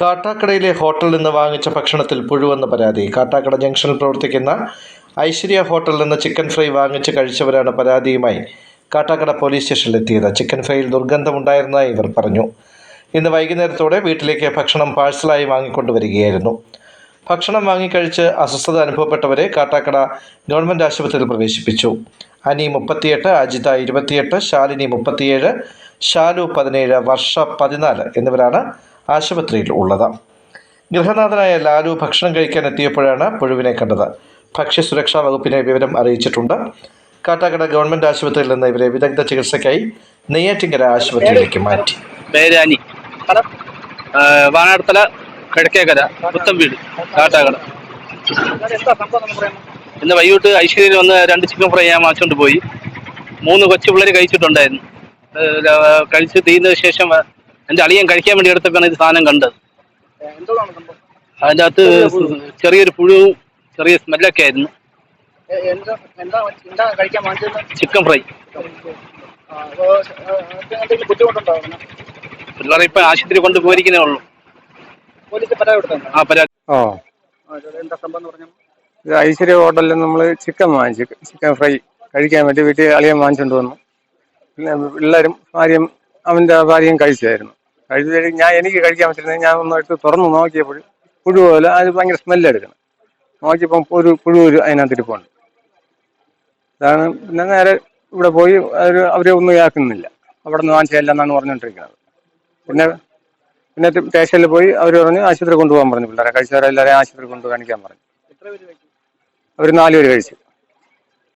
കാട്ടാക്കടയിലെ ഹോട്ടലിൽ നിന്ന് വാങ്ങിച്ച ഭക്ഷണത്തിൽ പുഴുവെന്ന പരാതി. കാട്ടാക്കട ജംഗ്ഷനിൽ പ്രവർത്തിക്കുന്ന ഐശ്വര്യ ഹോട്ടലിൽ നിന്ന് ചിക്കൻ ഫ്രൈ വാങ്ങിച്ച് കഴിച്ചവരാണ് പരാതിയുമായി കാട്ടാക്കട പോലീസ് സ്റ്റേഷനിൽ സ്റ്റേഷനിലെത്തിയത്. ചിക്കൻ ഫ്രൈയിൽ ദുർഗന്ധമുണ്ടായിരുന്നതായി ഇവർ പറഞ്ഞു. ഇന്ന് വൈകുന്നേരത്തോടെ വീട്ടിലേക്ക് ഭക്ഷണം പാഴ്സലായി വാങ്ങിക്കൊണ്ടുവരികയായിരുന്നു. ഭക്ഷണം വാങ്ങിക്കഴിച്ച് അസ്വസ്ഥത അനുഭവപ്പെട്ടവരെ കാട്ടാക്കട ഗവൺമെന്റ് ആശുപത്രിയിൽ പ്രവേശിപ്പിച്ചു. അനി മുപ്പത്തിയെട്ട് അജിത ഇരുപത്തിയെട്ട് ശാലിനി മുപ്പത്തിയേഴ് ഷാലു പതിനേഴ് വർഷ പതിനാല് എന്നിവരാണ് ആശുപത്രിയിൽ ഉള്ളത്. ഗൃഹനാഥനായ ലാലു ഭക്ഷണം കഴിക്കാൻ എത്തിയപ്പോഴാണ് പുഴുവിനെ കണ്ടത്. ഭക്ഷ്യസുരക്ഷാ വകുപ്പിനെ വിവരം അറിയിച്ചിട്ടുണ്ട്. കാട്ടാക്കട ഗവൺമെന്റ് ആശുപത്രിയിൽ നിന്ന് ഇവരെ വിദഗ്ധ ചികിത്സയ്ക്കായി നെയ്യാറ്റിങ്കര ആശുപത്രിയിലേക്ക് മാറ്റി. വാനാടുത്തല കിഴക്കേക്കര പുത്തൻ വീട് കാട്ടാക്കട. ഇന്ന് വൈകിട്ട് ഐശ്വര്യയിൽ വന്ന് രണ്ട് ചിക്കൻ ഫ്രൈ ഞാൻ വാങ്ങിച്ചുകൊണ്ട് പോയി. മൂന്ന് കൊച്ചു പിള്ളേർ കഴിച്ചിട്ടുണ്ടായിരുന്നു. കഴിച്ച് തീർന്നതിന് ശേഷം എന്റെ അളിയൻ കഴിക്കാൻ വേണ്ടി എടുത്തപ്പോഴാണ് ഇത് സാധനം കണ്ടത്. അതിന്റെ അതിന്റെ അകത്ത് ചെറിയൊരു പുഴുവും ചെറിയ സ്മെല്ലൊക്കെ ആയിരുന്നു. എന്താ എന്താ എന്താ കഴിക്കാൻ വാങ്ങിച്ചത്? Chicken fry. പിള്ളേരെ ഇപ്പൊ ആശുപത്രി കൊണ്ട് പോയിരിക്കുന്നേ ഉള്ളൂ. പോലീസ് പരാതി കൊടുത്തോ ആ പരാതി. ഓ എന്താ സംഭവം എന്ന് പറഞ്ഞു? ഇത് ഐശ്വര്യ ഹോട്ടലിൽ നമ്മൾ ചിക്കൻ വാങ്ങിച്ചു ചിക്കൻ ഫ്രൈ കഴിക്കാൻ വേണ്ടി വീട്ടിൽ അളിയൻ വാങ്ങിച്ചുകൊണ്ട് വന്നു. പിന്നെ പിള്ളേരും ഭാര്യയും അവന്റെ ഭാര്യയും കഴിച്ചായിരുന്നു. കഴിച്ചു ഞാൻ എനിക്ക് കഴിക്കാൻ പറ്റുന്നത് ഞാൻ ഒന്നായിട്ട് തുറന്ന് നോക്കിയപ്പോൾ പുഴു പോലെ അത് ഭയങ്കര സ്മെല്ലെടുക്കണം നോക്കിയപ്പം ഒരു പുഴു ഒരു അതിനകത്ത് ഇരിപ്പുണ്ട് അതാണ് പിന്നെ നേരെ ഇവിടെ പോയി അവർ അവരെ ഒന്നും ഇതാക്കുന്നില്ല. അവിടെ നിന്ന് വാങ്ങിച്ചതല്ല എന്നാണ് പറഞ്ഞുകൊണ്ടിരിക്കുന്നത്. പിന്നെ പിന്നെ സ്റ്റേഷനിൽ പോയി അവർ പറഞ്ഞു ആശുപത്രി കൊണ്ടുപോകാൻ പറഞ്ഞു പിള്ളേരെ. കഴിച്ചവരെല്ലാവരെയും ആശുപത്രി കൊണ്ടുപോകാൻ കാണിക്കാൻ പറഞ്ഞു. അവർ നാല് പേര് കഴിച്ചു.